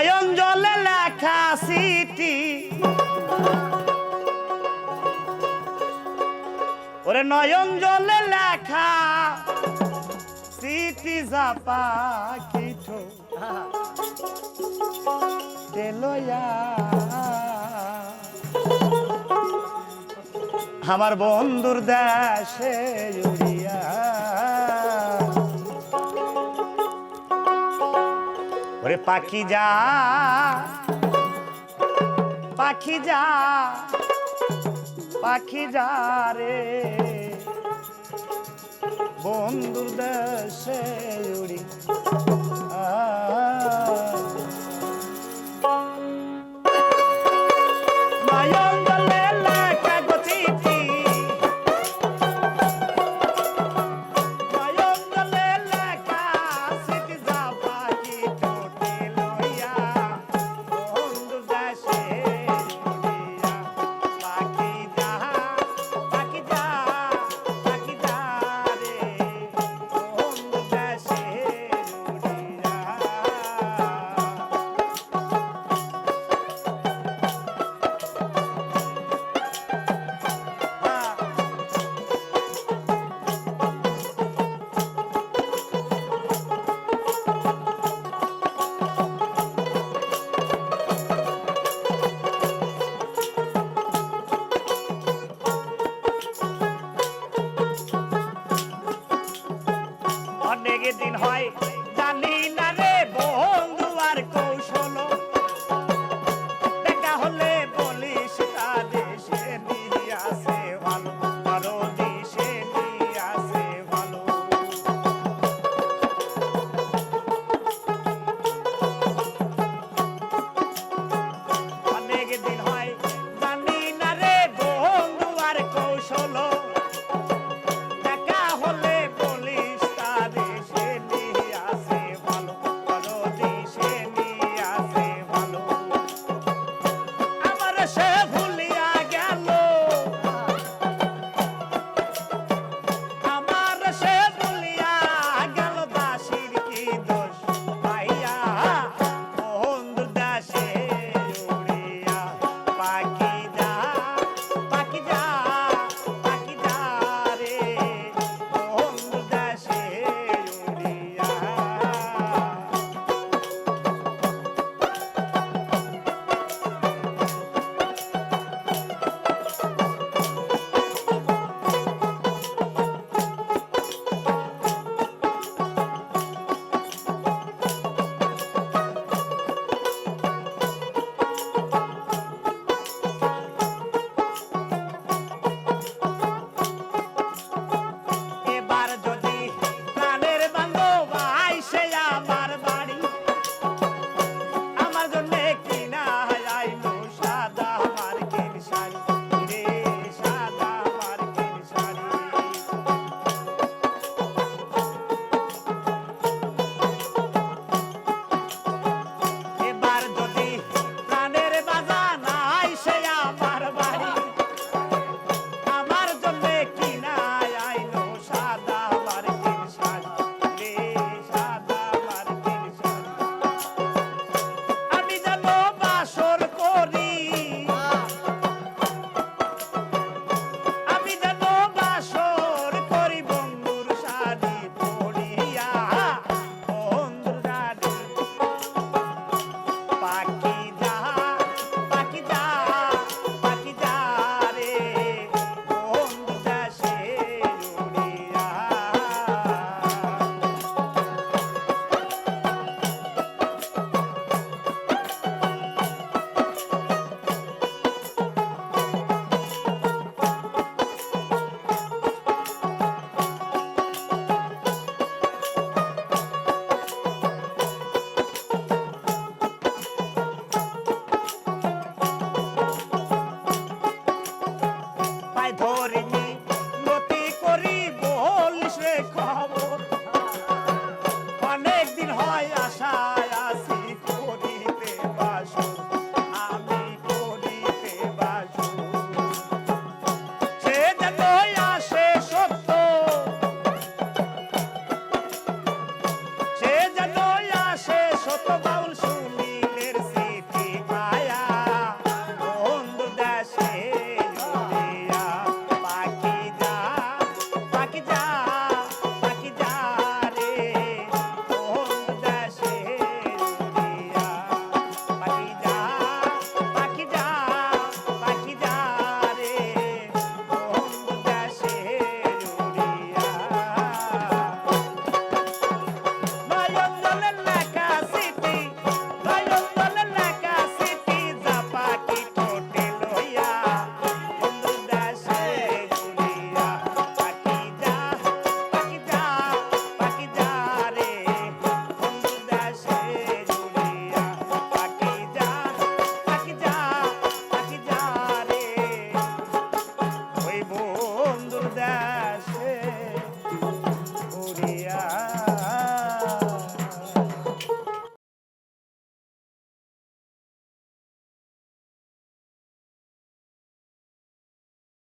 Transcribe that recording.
নয়ন জলে লেখা সিটি। ওরে নয়ন জলে লেখা সিটি জাপা কিছু আমার বন্ধুর দেশে উড়িয়া ওরে পাখি যা। পাখি যা। পাখি যা রে। বন্ধুর দেশে উড়ি। আ Yes, sir.